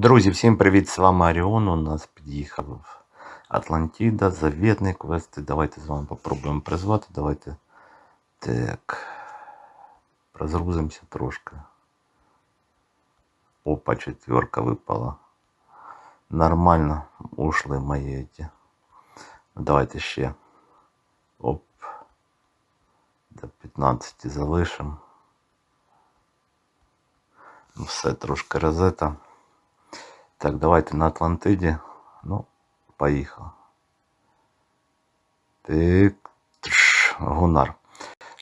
Друзі, всім привіт! З вами Оріон. У нас під'їхав Атлантіда, завітний квест. І Давайте з вами попробуємо призвати. Давайте так. Розгрузимося трошки. Опа, четверка випала. Нормально ушли мої эти. Ну, Давайте ще. Оп. До 15 залишимо. Ну, Все, трошки розета. Так, давайте на Атлантиді. Ну, поїхав. Так. Тш, Гунар.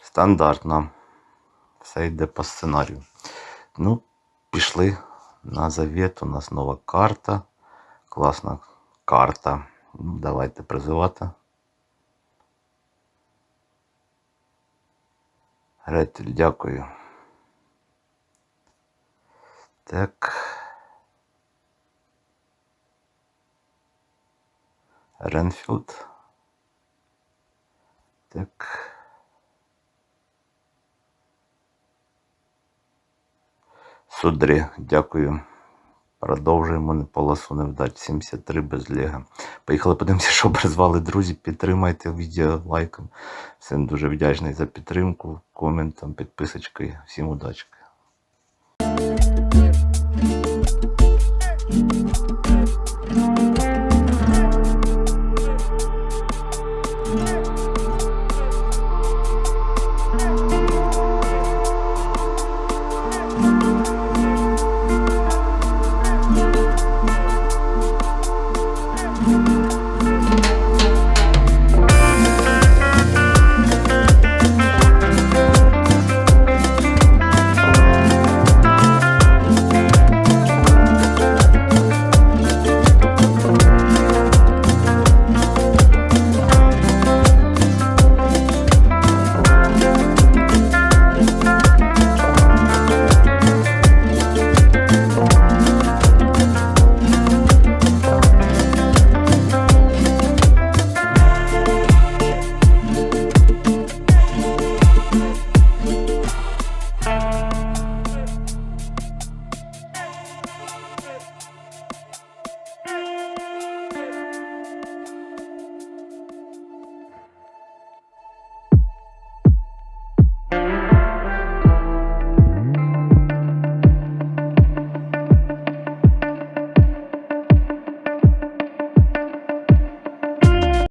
Стандартно. Все йде по сценарію. Ну, пішли на завет. У нас нова карта. Класна карта. Ну, Давайте призивати. Ретель, дякую. Так. Ренфілд. Так. Судрі, дякую. Продовжуємо не полосу невдач. 73 без лега. Поїхали подивимося, що призвали друзі. Підтримайте відео лайком. Всім дуже вдячний за підтримку, коментом, підписочкою. Всім удачки.